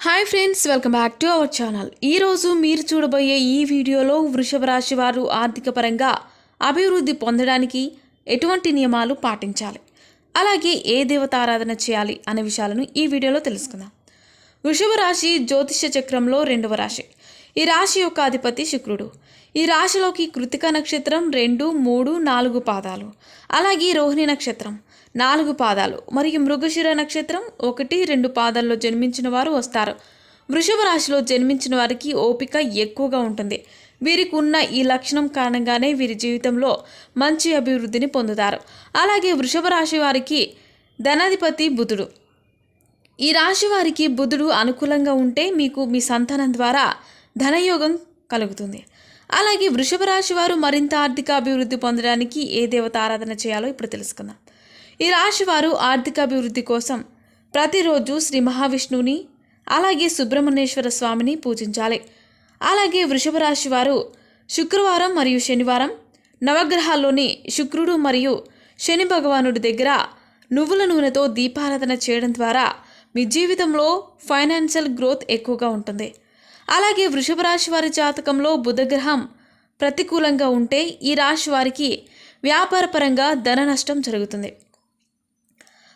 Hi friends welcome back to our channel ఈరోజు మీరు చూడబోయే ఈ వీడియోలో వృషభ రాశి వారు ఆర్థిక పరంగా అభివృద్ధి పొందడానికి ఎటువంటి నియమాలు పాటించాలి? అలాగే ఏ దేవతారాధన చేయాలి అనే విషయాలను ఈ వీడియోలో తెలుసుకుందాం. వృషభ రాశి జ్యోతిష చక్రంలో రెండవ రాశి. ఈ రాశి యొక్క అధిపతి శుక్రుడు. ఈ రాశిలోకి కృతిక నక్షత్రం రెండు మూడు నాలుగు పాదాలు. అలాగే రోహిణి నక్షత్రం నాలుగు పాదాలు. మరియు మృగశిర నక్షత్రం ఒకటి రెండు పాదాల్లో జన్మించిన వారు వస్తారు. వృషభ రాశిలో జన్మించిన వారికి ఓపిక ఎక్కువగా ఉంటుంది. వీరికి ఉన్న ఈ లక్షణం కారణంగానే వీరి జీవితంలో మంచి అభివృద్ధిని పొందుతారు. అలాగే వృషభ రాశి వారికి ధనాధిపతి బుధుడు. ఈ రాశి వారికి బుధుడు అనుకూలంగా ఉంటే మీకు మీ సంతానం ద్వారా ధనయోగం కలుగుతుంది. అలాగే వృషభ రాశి వారు మరింత ఆర్థిక అభివృద్ధి పొందడానికి ఏ దేవత ఆరాధన చేయాలో ఇప్పుడు తెలుసుకుందాం. ఈ రాశి వారు ఆర్థిక అభివృద్ధి కోసం ప్రతిరోజు శ్రీ మహావిష్ణువుని అలాగే సుబ్రహ్మణ్యేశ్వర స్వామిని పూజించాలి. అలాగే వృషభ రాశి వారు శుక్రవారం మరియు శనివారం నవగ్రహాల్లోని శుక్రుడు మరియు శని భగవానుడి దగ్గర నువ్వుల నూనెతో దీపారాధన చేయడం ద్వారా మీ జీవితంలో ఫైనాన్షియల్ గ్రోత్ ఎక్కువగా ఉంటుంది. అలాగే వృషభ రాశి వారి జాతకంలో బుధగ్రహం ప్రతికూలంగా ఉంటే ఈ రాశి వారికి వ్యాపారపరంగా ధన నష్టం జరుగుతుంది.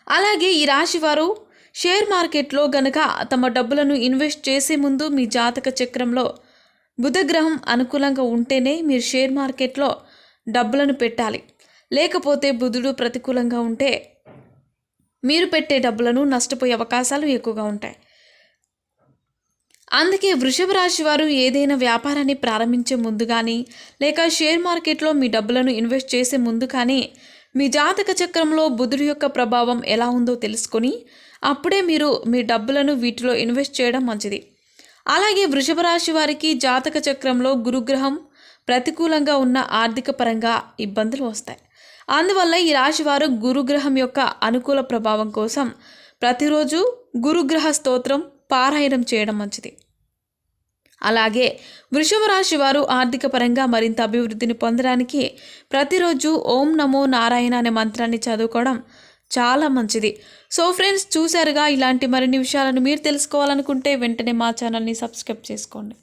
అలాగే ఈ రాశి వారు షేర్ మార్కెట్లో గనక తమ డబ్బులను ఇన్వెస్ట్ చేసే ముందు మీ జాతక చక్రంలో బుధగ్రహం అనుకూలంగా ఉంటేనే మీరు షేర్ మార్కెట్లో డబ్బులను పెట్టాలి. లేకపోతే బుధుడు ప్రతికూలంగా ఉంటే మీరు పెట్టే డబ్బులను నష్టపోయే అవకాశాలు ఎక్కువగా ఉంటాయి. అందుకే వృషభ రాశి వారు ఏదైనా వ్యాపారాన్ని ప్రారంభించే ముందు కానీ లేక షేర్ మార్కెట్లో మీ డబ్బులను ఇన్వెస్ట్ చేసే ముందు కానీ మీ జాతక చక్రంలో బుధుడి యొక్క ప్రభావం ఎలా ఉందో తెలుసుకొని అప్పుడే మీరు మీ డబ్బులను వీటిలో ఇన్వెస్ట్ చేయడం మంచిది. అలాగే వృషభ రాశి వారికి జాతక చక్రంలో గురుగ్రహం ప్రతికూలంగా ఉన్న ఆర్థిక పరంగా ఇబ్బందులు వస్తాయి. అందువల్ల ఈ రాశి వారు గురుగ్రహం యొక్క అనుకూల ప్రభావం కోసం ప్రతిరోజు గురుగ్రహ స్తోత్రం పారాయణం చేయడం మంచిది. అలాగే వృషభ రాశి వారు ఆర్థిక పరంగా మరింత అభివృద్ధిని పొందడానికి ప్రతిరోజు ఓం నమో నారాయణ అనే మంత్రాన్ని చదువుకోవడం చాలా మంచిది. సో ఫ్రెండ్స్ చూసారుగా ఇలాంటి మరిన్ని విషయాలను మీరు తెలుసుకోవాలనుకుంటే వెంటనే మా ఛానల్ని సబ్స్క్రైబ్ చేసుకోండి.